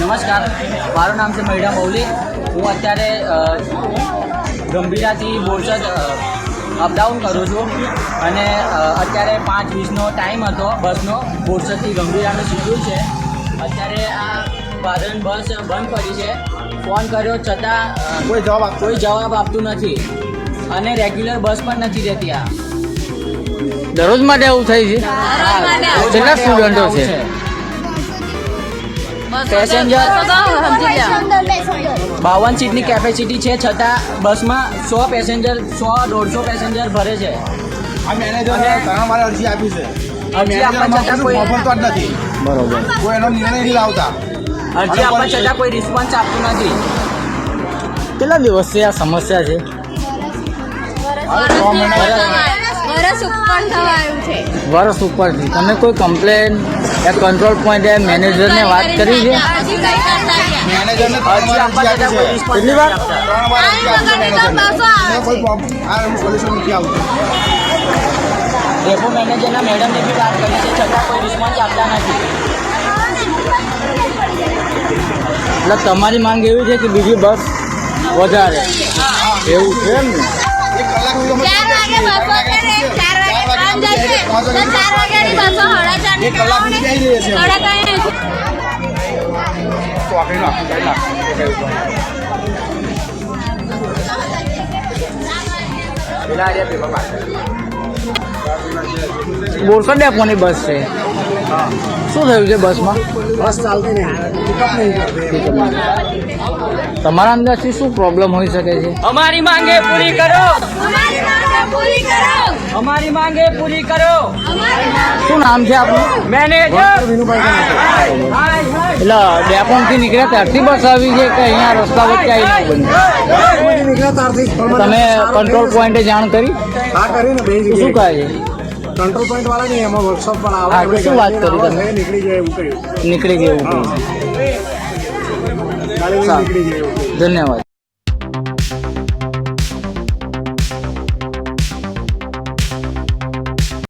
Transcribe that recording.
નમસ્કાર. મારું નામ છે મહિડા મૌલી હું અત્યારે ગંભીરાથી બોરસદ અપડાઉન કરું છું. અને અત્યારે પાંચ વીસનો ટાઈમ હતો બસનો. બોરસદથી ગંભીરાનું શિડ્યુલ છે. અત્યારે આ ભારણ બસ બંધ પડી છે. ફોન કર્યો છતાં કોઈ જવાબ કોઈ જવાબ આપતું નથી. અને રેગ્યુલર બસ પણ નથી રહેતી આ. દરરોજ માટે આવું થાય છે? કેટલા સ્ટુડન્ટો છે? પેસેન્જર બાવન સીટની કેપેસિટી છે છતાં બસમાં સો પેસેન્જર સો દોઢસો પેસેન્જર ભરે છે. આ મેનેજરને ઘણા મારે અરજી આપી છે. આ અરજી આપવા છતાં કોઈ- જ નથી. બરોબર. કોઈ એનો નિર્ણય નહીં લાવતા. અરજી આપવા છતાં કોઈ રિસ્પોન્સ આપતું નથી. કેટલા દિવસથી આ સમસ્યા છે? વરસ ઉપર થવા છે વર્ષ ઉપરથી તમે કોઈ કમ્પ્લેન એ કંટ્રોલ પોઈન્ટે મેનેજરને વાત કરી છે? હજી કઈ કરતા ગયા મેનેજરને કેટલી વાર? ડેપો મેડમને બી વાત કરી છે છતાં કોઈ રિસ્પોન્સ આપતા નથી. એટલે તમારી માંગ એવી છે કે બીજી બસ વધારે? એવું છે એમ ને? બોરસદ ડેપોની બસ છે? શું થયું છે બસમાં? બસ ચાલતી નહીં તમારા અંદાજથી શું પ્રોબ્લેમ હોઈ શકે છે? અમારી માંગે પૂરી કરો. અમારી માંગ પૂરી કરો. અમારી માંગે પૂરી કરો. શું નામ છે આપનું? મેનેજર એટલે ડેપોનથી નીકળ્યા ત્યારથી બસ આવી છે કે અહીંયા રસ્તા વચ્ચે આવી બની તમે કંટ્રોલ પોઈન્ટે જાણ કરી? હા કરીને શું કહે છે? કંટ્રોલ પોઈન્ટ વાળા નહીં એમાં વર્કશોપ પણ આવે. શું વાત કરી તમે? નીકળી જાય એવું કહ્યું. નીકળી ગયું એવું કહ્યું. ધન્યવાદ.